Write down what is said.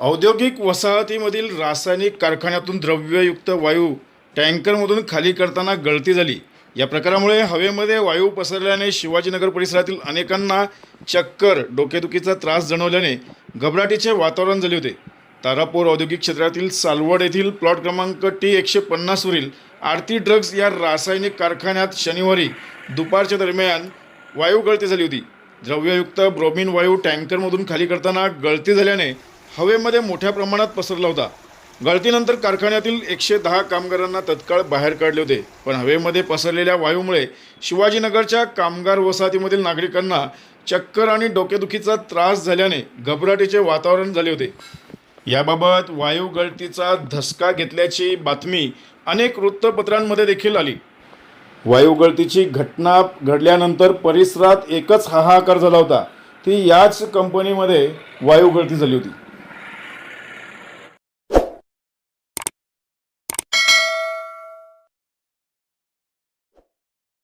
औद्योगिक वसाहतीमधील रासायनिक कारखान्यातून द्रव्ययुक्त वायू टँकरमधून खाली करताना गळती झाली. या प्रकारामुळे हवेमध्ये वायू पसरल्याने शिवाजीनगर परिसरातील अनेकांना चक्कर डोकेदुखीचा त्रास जाणवल्याने घबराटीचे वातावरण झाले होते. तारापूर औद्योगिक क्षेत्रातील सालवड येथील प्लॉट क्रमांक टी एकशे पन्नासवरील आरती ड्रग्ज या रासायनिक कारखान्यात शनिवारी दुपारच्या दरम्यान वायू गळती झाली होती. द्रव्ययुक्त ब्रोमिन वायू टँकरमधून खाली करताना गळती झाल्याने हवेमध्ये मोठ्या प्रमाणात पसरला होता. गळतीनंतर कारखान्यातील एकशे दहा कामगारांना तत्काळ बाहेर काढले होते. पण हवेमध्ये पसरलेल्या वायूमुळे शिवाजीनगरच्या कामगार वसाहतीमधील नागरिकांना चक्कर आणि डोकेदुखीचा त्रास झाल्याने घबराटीचे वातावरण झाले होते. याबाबत वायू गळतीचा धसका घेतल्याची बातमी अनेक वृत्तपत्रांमध्ये देखील आली. वायू गळतीची घटना घडल्यानंतर परिसरात एकच हाहाकार झाला होता. ती याच कंपनीमध्ये वायू गळती झाली होती.